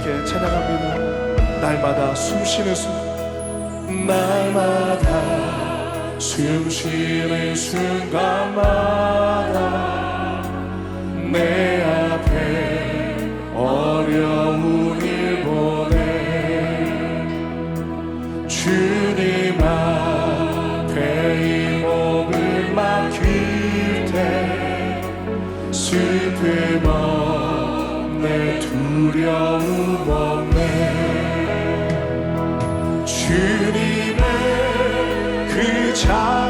함께 찬양합니다. 날마다 숨쉬는 순간 날마다 숨쉬는 순간마다 내 앞에 어려운 일 보내. 주님 앞에 이 몸을 맡길 때 슬픔 없 없네 두려움 없네 주님의 그 자.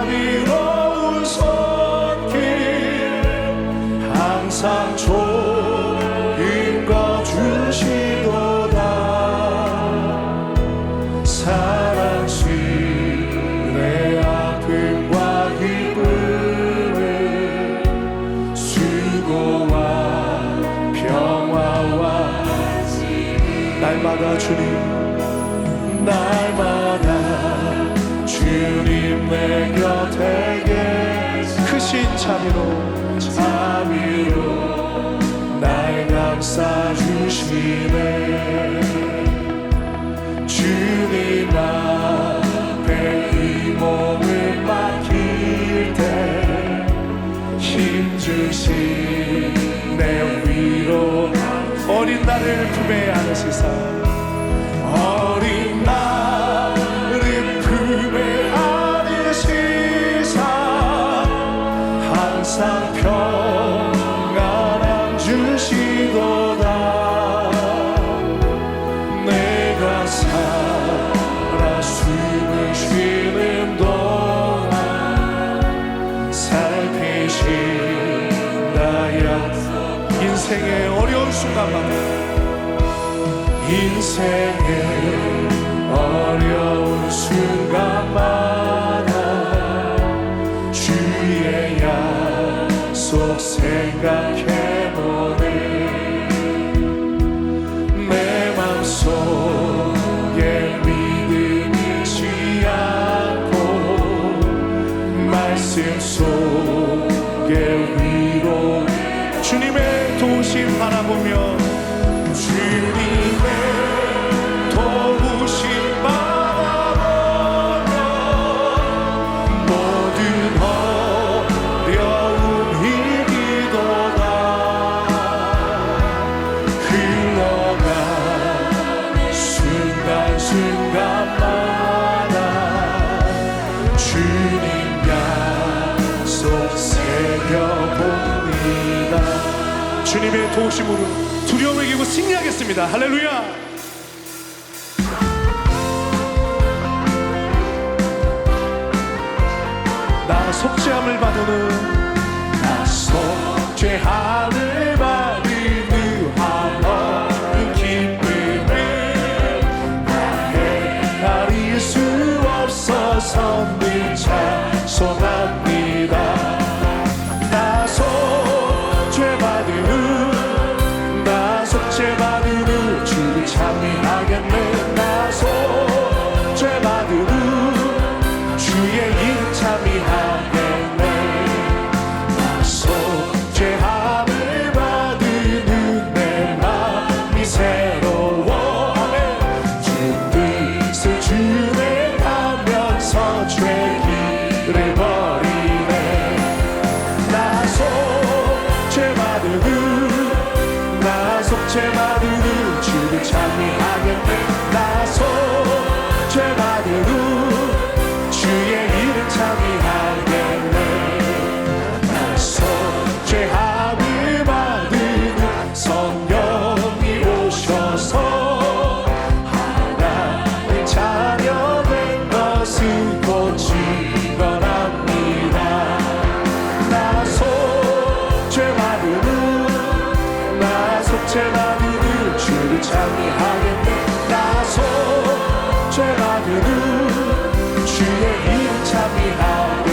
날마다 주님 날마다 주님 내 곁에 계신 크신 자비로 자비로 날 감싸주시네. 주님 앞에 이 몸을 맡길 때 힘주신 내 위로 어린 나를 품에 안으시사 주님의 도우심으로 두려움을 이기고 승리하겠습니다. 할렐루야! 나 속죄함을 받으는 나 속. 하늘은 주의 이름 찬미하오.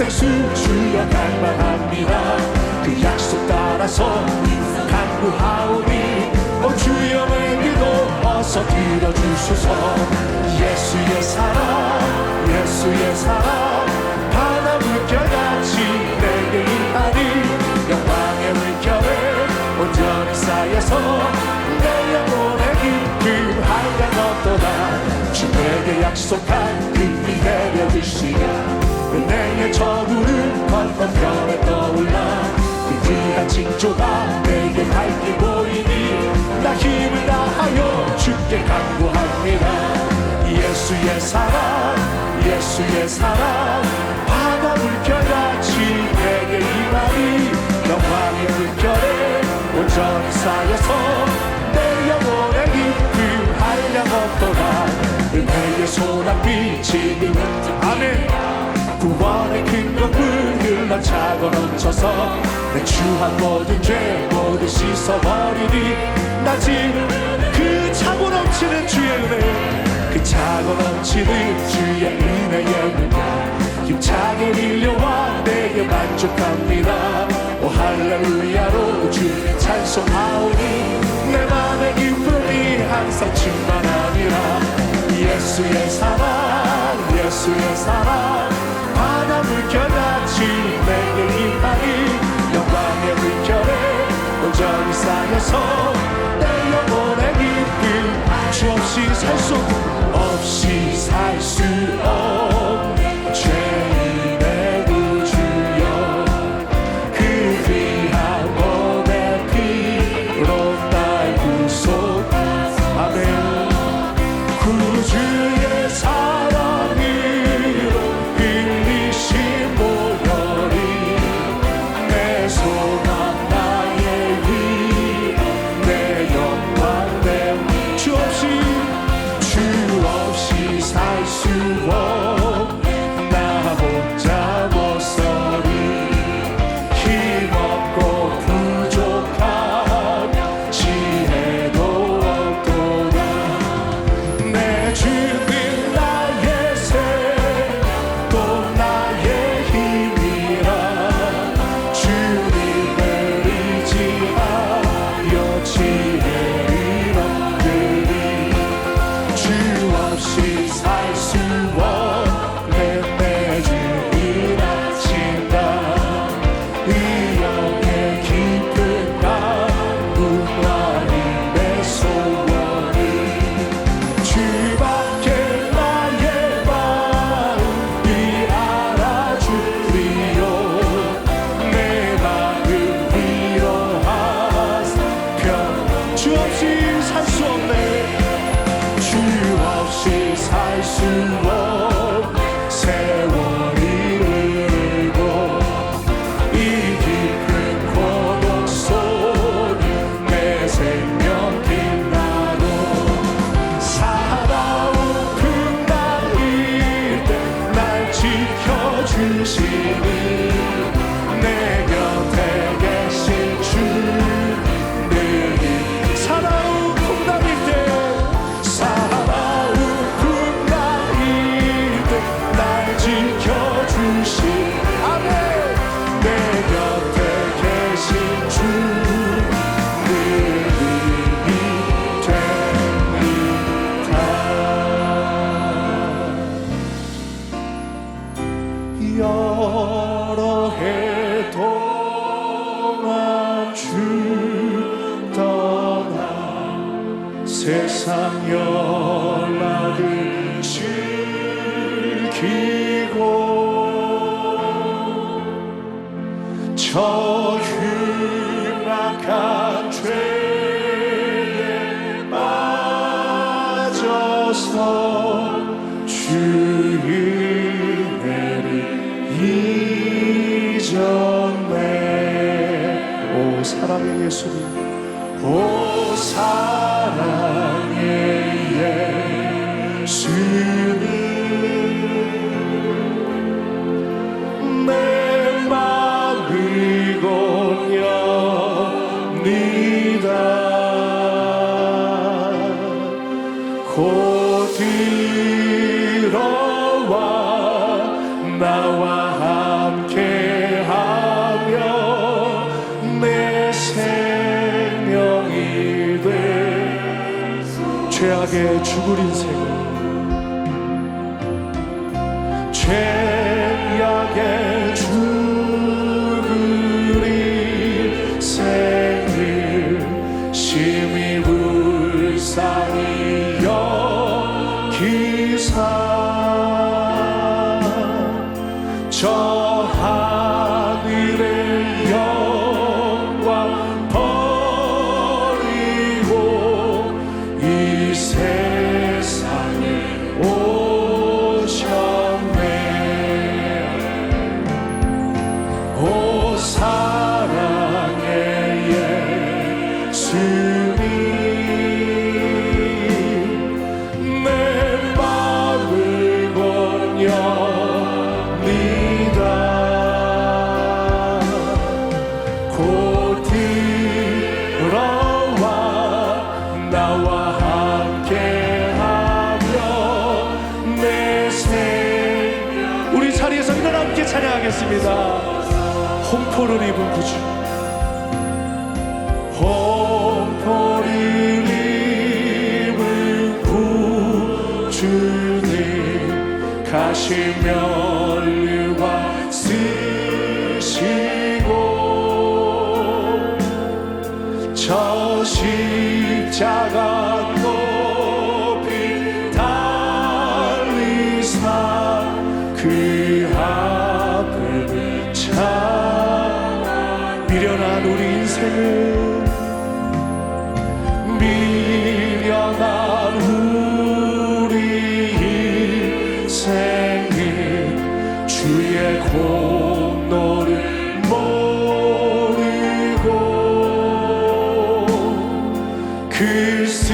영생수 주여 갈망합니다. 그 약속 따라서 간구하오니 오 주여 내 기도 어서 들어주소서. 예수의 사랑 예수의 사랑. 바다 물결같이 내게 임하니 영광의 물결에 온전히 쌓여서 내 영혼의 깊음 한량없도다 주 내게 약속한 징조가 내게 밝게 보이니 나 힘을 다하여 주께 간구합니다. 예수의 사랑 예수의 사랑 바다 물결같이 내게 임하니 영광의 물결에 온전히 쌓여서 내 영혼의 깊음 한량 없도다. 은혜의 소낙빛이 아멘 흘러 차고 넘쳐서 내 추한 모든 죄 모두 씻어버리니 나 지금 그 차고 넘치는 주의 은혜 그 차고 넘치는 주의 은혜의 물결 힘차게 밀려와 내게 만족합니다. 오 할렐루야로 주님 찬송하오니 내 맘의 기쁨이 항상 충만하니라 예수의 사랑 예수의 사랑 온전 주인을 잊었네. 오 사랑의 예수님. 오 사랑의 예수님. 내 마음이 고렵니다 죽을 인생 사랑의 예수님. 내 마음을 우리 자리에서 일어나 함께 찬양하겠습니다 홍포를 입은 구주. 홍포를 입은 구주님 가시 면류와 쓰시고 저 십자가 높이 달리사 그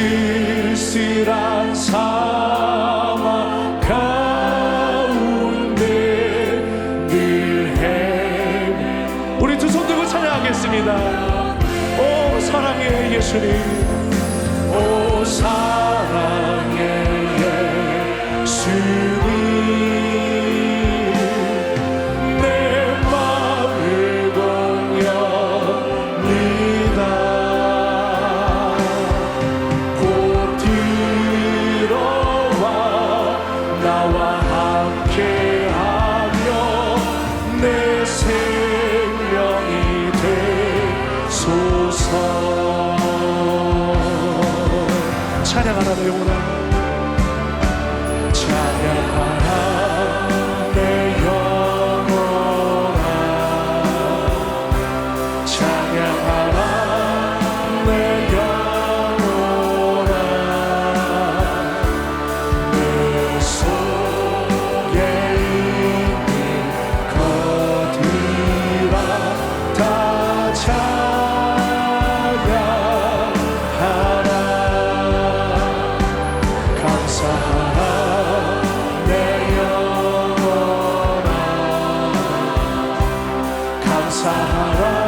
쓸쓸한 사막 가운데 늘 헤매 우리 두 손 들고 찬양하겠습니다. 오 사랑의 예수님 사하라